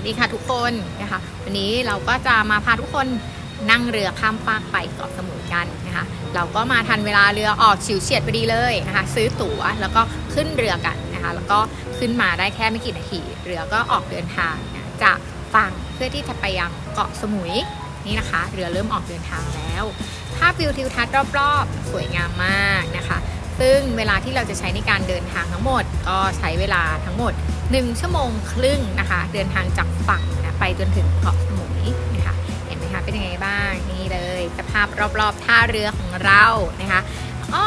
วัสดีค่ะทุกคนนะคะวันนี้เราก็จะมาพาทุกคนนั่งเรือข้ามฟากไปเกาะสมุยกันนะคะเราก็มาทันเวลาเรือออกฉิวเฉียดพอดีเลยนะคะซื้อตั๋วแล้วก็ขึ้นเรือกันนะคะแล้วก็ขึ้นมาได้แค่ไม่กี่นาทีเรือก็ออกเดินทางนะจากฝั่งเพื่อที่จะไปยังเกาะสมุยนี่นะคะ เรือเริ่มออกเดินทางแล้ว ภาพวิวทิวทัศน์รอบๆ สวยงามมากนะคะ ซึ่งเวลาที่เราจะใช้ในการเดินทางทั้งหมด ก็ใช้เวลาทั้งหมด 1 ชั่วโมงครึ่งนะคะ เดินทางจากฝั่งนะไปจนถึงเกาะสมุยนะคะเห็นไหมคะเป็นยังไงบ้างนี่เลยสภาพรอบๆท่าเรือของเรานะคะอ้อ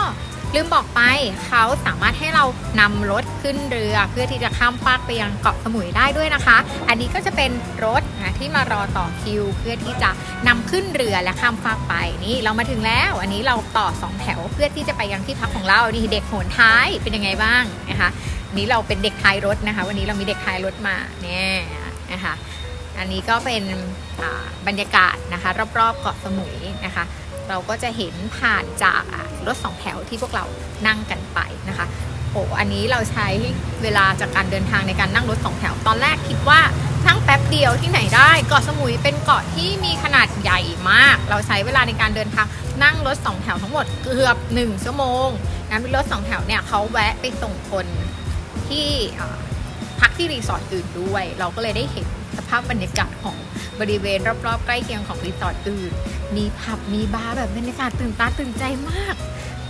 ลืมบอกไปเขาสามารถให้เรานำรถ ขึ้นเรือเพื่อที่จะข้ามฟากไปยังเกาะสมุยได้ด้วยนะคะ อันนี้ก็จะเป็นรถนะที่มารอต่อคิว เพื่อที่จะนำขึ้นเรือและข้ามฟากไปนี่เรามาถึงแล้ว อันนี้เราต่อสองแถวเพื่อที่จะไปยังที่พักของเรานี่เด็กโหนท้ายเป็นยังไงบ้างนะคะนี้เราเป็นเด็กท้ายรถนะคะ วันนี้เรามีเด็กท้ายรถมาเนี่ยนะคะอันนี้ก็เป็นบรรยากาศนะคะ รอบๆเกาะสมุยนะคะ เราก็จะเห็นผ่านจากรถสองแถวที่พวกเรานั่งกันไปนะคะ โอ้อันนี้เราใช้เวลาจากการเดินทางในการนั่งรถสองแถว ตอนแรกคิดว่านั่งแป๊บเดียวที่ไหนได้เกาะสมุยเป็นเกาะที่มีขนาดใหญ่มาก เราใช้เวลาในการเดินทางนั่งรถสองแถวทั้งหมดเกือบ 1 ชั่วโมงงั้นรถสองแถวเนี่ยเขาแวะไปส่งคนที่พักที่รีสอร์ทอื่นด้วย เราก็เลยได้เห็นสภาพบรรยากาศของบริเวณรอบๆ ใกล้เคียงของรีสอร์ทอื่น มีผับมีบาร์แบบบรรยากาศตื่นตาตื่นใจมาก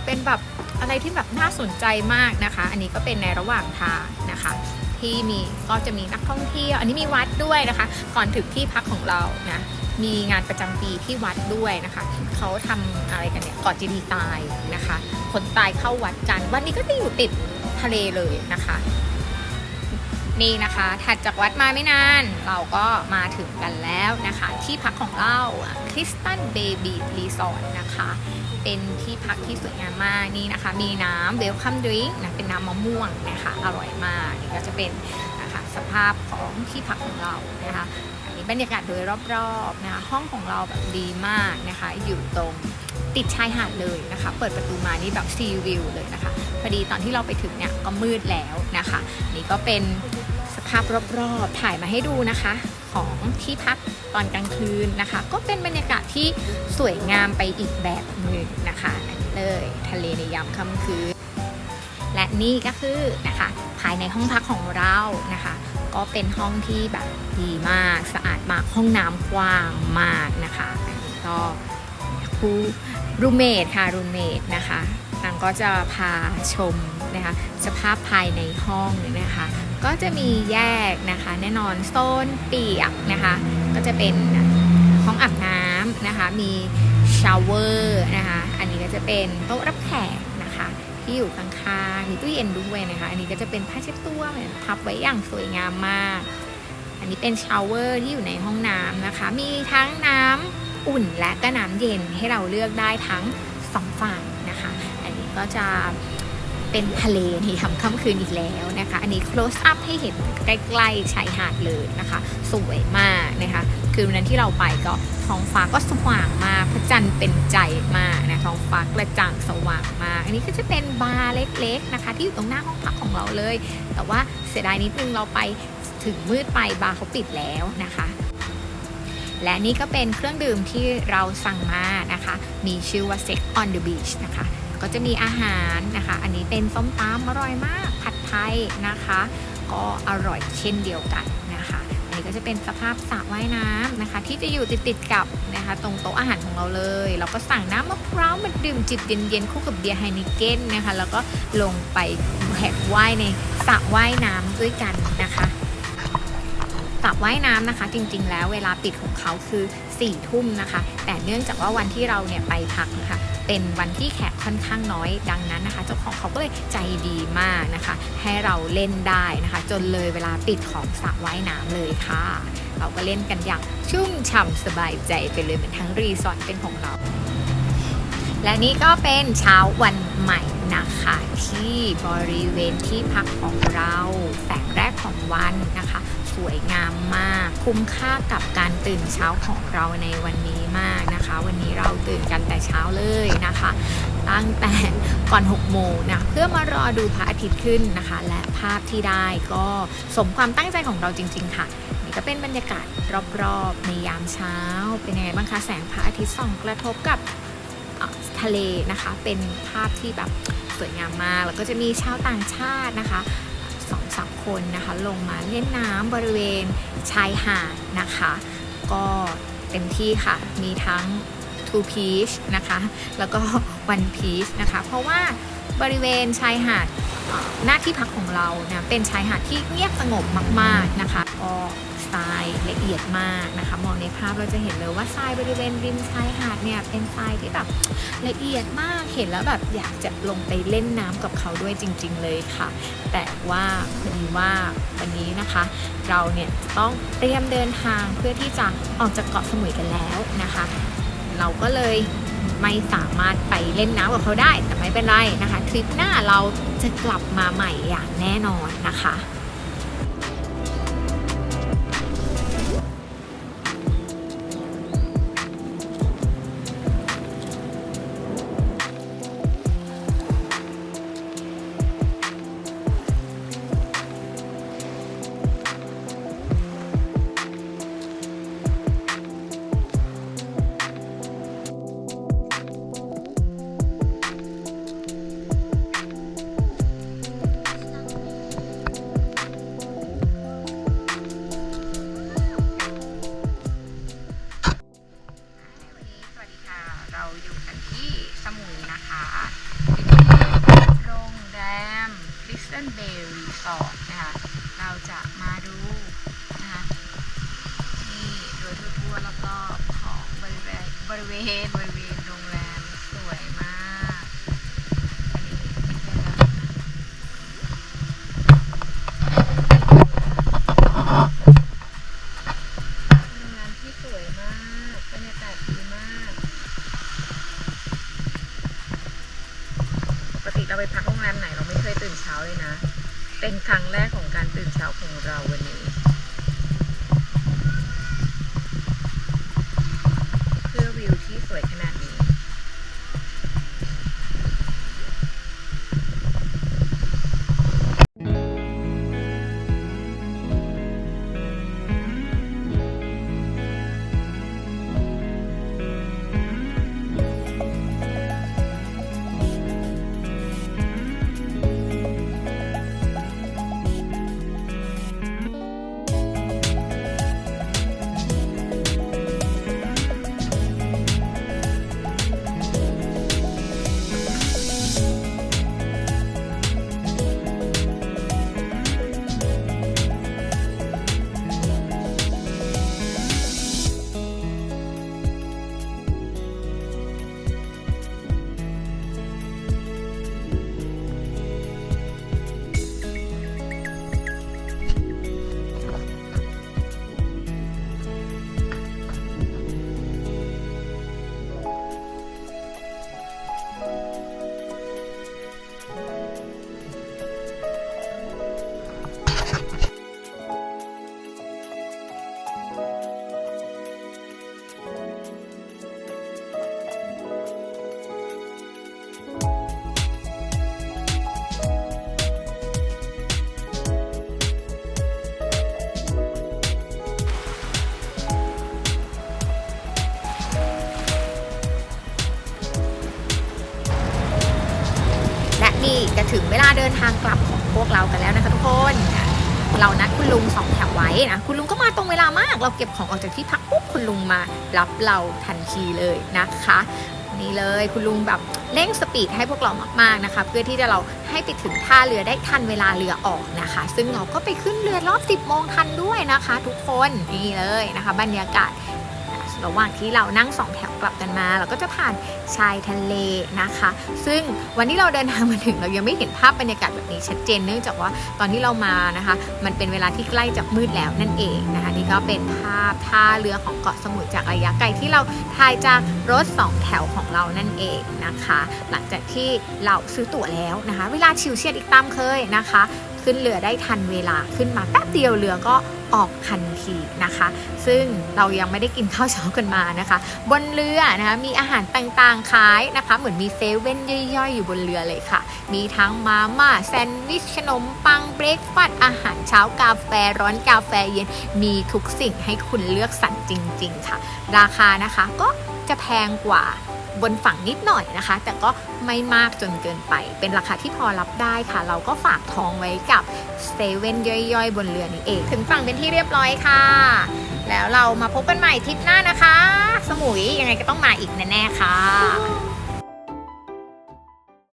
เป็นแบบ อะไรที่แบบน่าสนใจมากนะคะ อันนี้ก็เป็นในระหว่างทางนะคะ ที่มีก็จะมีนักท่องเที่ยว อันนี้มีวัดด้วยนะคะ ก่อนถึงที่พักของเรานะมีงานประจำปีที่วัดด้วยนะคะ เขาทำอะไรกันเนี่ยกาะจีดีตายนะคะ คนตายเข้าวัดกัน วันนี้ก็จะอยู่ติดทะเลเลยนะคะ นี่นะคะถัดจากวัดมาไม่นาน เราก็มาถึงกันแล้วนะคะ ที่พักของเราคริสตันเบบี้รีสอร์ทนะคะ เป็นที่พักที่สวยงามมากนี่นะคะ มีน้ำเวลคัมดริงนะเป็นน้ำมะม่วงนะคะอร่อยมากนี่ก็จะเป็นนะคะสภาพของที่พักของเรานะคะอันนี้บรรยากาศโดยรอบๆนะคะห้องของเราแบบดีมากนะคะ อยู่ตรงติดชายหาดเลยนะคะ เปิดประตูมานี่แบบซีวิวเลยนะคะ พอดีตอนที่เราไปถึงเนี่ยก็มืดแล้วนะคะ นี่ก็เป็นสภาพรอบๆถ่ายมาให้ดูนะคะของที่พัก ตอนกลางคืนนะคะ ก็เป็นบรรยากาศที่สวยงามไปอีกแบบหนึ่งนะคะอันนเลยทะเลในยามค่ำคืน และนี่ก็คือนะคะภายในห้องพักของเรานะคะ ก็เป็นห้องที่แบบดีมากสะอาดมากห้องน้ำกว้างมากนะคะนนก็คู่รูเมทค่ะรูเมทนะคะนางก็จะพาชมนะคะสภาพภายในห้องนะคะ ก็จะมีแยกนะคะ แน่นอนโซนเปียกนะคะ ก็จะเป็นห้องอาบน้ำนะคะ มีชาวเวอร์นะคะ อันนี้ก็จะเป็นโต๊ะรับแขกนะคะ ที่อยู่ข้างๆมีตู้เย็นด้วยนะคะ อันนี้ก็จะเป็นผ้าเช็ดตัวพับไว้อย่างสวยงามมาก อันนี้เป็นชาวเวอร์ที่อยู่ในห้องน้ำนะคะ มีทั้งน้ำอุ่นและก็น้ำเย็นให้เราเลือกได้ทั้งสองฝั่งนะคะ อันนี้ก็จะ เป็นทะเลในยามค่ำคืนอีกแล้วนะคะ อันนี้ close up ให้เห็นใกล้ๆชายหาดเลยนะคะ สวยมากนะคะ คือวันนั้นที่เราไปก็ท้องฟ้าก็สว่างมากพระจันทร์เป็นใจมากนะท้องฟ้ากระจ่างสว่างมาก อันนี้ก็จะเป็นบาร์เล็กๆนะคะ ที่อยู่ตรงหน้าห้องพักของเราเลย แต่ว่าเสียดายนิดนึงเราไปถึงมืดไปบาร์เขาปิดแล้วนะคะและนี่ก็เป็นเครื่องดื่มที่เราสั่งมานะคะ มีชื่อว่า Sex on the Beach นะคะ ก็จะมีอาหารนะคะ อันนี้เป็นส้มตำอร่อยมาก ผัดไทยนะคะ ก็อร่อยเช่นเดียวกันนะคะอันนี้ก็จะเป็นสภาพสระว่ายน้ำนะคะ ที่จะอยู่ติดๆกับนะคะ ตรงโต๊ะอาหารของเราเลย เราก็สั่งน้ำมะพร้าวมาดื่มจิบเย็นๆคู่กับเบียร์ไฮนิเก้นนะคะ แล้วก็ลงไปแหกว่ายในสระว่ายน้ำด้วยกันนะคะสระว่ายน้ำนะคะ จริงๆ แล้วเวลาปิดของเขาคือ4ี่ทุ่มนะคะ แต่เนื่องจากว่าวันที่เราเนี่ยไปพักนะคะ เป็นวันที่แขกค่อนข้างน้อยดังนั้นนะคะ เจ้าของเขาก็เลยใจดีมากนะคะ ให้เราเล่นได้นะคะ จนเลยเวลาปิดของสระว่ายน้ำเลยค่ะ เราก็เล่นกันอย่างชุ่มฉ่ำสบายใจไปเลยเหมือนทั้งรีสอร์ทเป็นของเรา และนี่ก็เป็นเช้าวันใหม่นะคะที่บริเวณที่พักของเราแสงแรกของวันนะคะสวยงามมาก คุ้มค่ากับการตื่นเช้าของเราในวันนี้มากนะคะ วันนี้เรา ตื่นกันแต่เช้าเลยนะคะ ตั้งแต่ก่อน 6 โมงนะเพื่อมารอดูพระอาทิตย์ขึ้นนะคะ และภาพที่ได้ก็สมความตั้งใจของเราจริง ๆ ค่ะนี่ก็เป็นบรรยากาศรอบๆในยามเช้า เป็นยังไงบ้างคะแสงพระอาทิตย์ส่องกระทบกับทะเลนะคะ เป็นภาพที่แบบสวยงามมาก แล้วก็จะมีชาวต่างชาตินะคะสองสามคนนะคะ ลงมาเล่นน้ำบริเวณชายหาดนะคะ ก็เต็มที่ค่ะ มีทั้ง two piece นะคะ แล้วก็ one piece นะคะ เพราะว่าบริเวณชายหาดหน้าที่พักของเรานะเป็นชายหาดที่เงียบสงบมากๆนะคะก็ทรายละเอียดมากนะคะ มองในภาพเราจะเห็นเลยว่าทรายบริเวณริมชายหาดเนี่ยเป็นทรายที่แบบละเอียดมากเห็นแล้วแบบอยากจะลงไปเล่นน้ำกับเขาด้วยจริง ๆ เลยค่ะ แต่ว่าพอดีว่าวันนี้นะคะ เราเนี่ยต้องเตรียมเดินทางเพื่อที่จะออกจากเกาะสมุยกันแล้วนะคะ เราก็เลยไม่สามารถไปเล่นน้ำกับเขาได้แต่ไม่เป็นไรนะคะ ทริปหน้าเราจะกลับมาใหม่อย่างแน่นอนนะคะ ริเวณบริเวณบริเวณโรงแรมสวยมากอันนี้โรงแรมที่สวยมากบรรยากาศดีมาก ปกติเราไปพักโรงแรมไหนเราไม่เคยตื่นเช้าเลยนะ เป็นครั้งแรกของการตื่นเช้าของเราวันนี้ จะถึงเวลาเดินทางกลับของพวกเรากันแล้วนะคะทุกคนเรานัดคุณลุงสองแถวไว้นะคุณลุงก็มาตรงเวลามาก เราเก็บของออกจากที่พักปุ๊บคุณลุงมารับเราทันทีเลยนะคะนี่เลยคุณลุงแบบเร่งสปีดให้พวกเรามากๆนะคะ เพื่อที่จะเราให้ไปถึงท่าเรือได้ทันเวลาเรือออกนะคะ ซึ่งเราก็ไปขึ้นเรือรอบ 10โมงทันด้วยนะคะ ทุกคนนี่เลยนะคะ บรรยากาศ ระหว่างที่เรานั่งสองแถวกลับกันมา เราก็จะผ่านชายทะเลนะคะ ซึ่งวันที่เราเดินทางมาถึงเรายังไม่เห็นภาพบรรยากาศแบบนี้ชัดเจนเนื่องจากว่าตอนที่เรามานะคะ มันเป็นเวลาที่ใกล้จะมืดแล้วนั่นเองนะคะนี่ก็เป็นภาพท่าเรือของเกาะสมุยจากระยะไกลที่เราถ่ายจากรถสองแถวของเรานั่นเองนะคะ หลังจากที่เราซื้อตั๋วแล้วนะคะ เวลาชิวเฉียดอีกตามเคยนะคะ ขึ้นเรือได้ทันเวลาขึ้นมาแป๊บเดียวเรือก็ออกทันทีนะคะ ซึ่งเรายังไม่ได้กินข้าวเช้ากันมานะคะ บนเรือนะคะมีอาหารต่างๆขายนะคะ เหมือนมีเซเว่นย่อยๆ อยู่บนเรือเลยค่ะ มีทั้งมาม่าแซนด์วิชขนมปังเบรกฟาสต์อาหารเช้ากาแฟร้อนกาแฟเย็นมีทุกสิ่งให้คุณเลือกสรรจริง ๆ ค่ะ ราคานะคะก็จะแพงกว่า บนฝั่งนิดหน่อยนะคะ แต่ก็ไม่มากจนเกินไป เป็นราคาที่พอรับได้ค่ะ เราก็ฝากทองไว้กับเซเว่นย่อยๆ บนเรือนี้เอง ถึงฝั่งเป็นที่เรียบร้อยค่ะ แล้วเรามาพบกันใหม่ทริปหน้านะคะ สมุยยังไงก็ต้องมาอีกแน่ๆค่ะ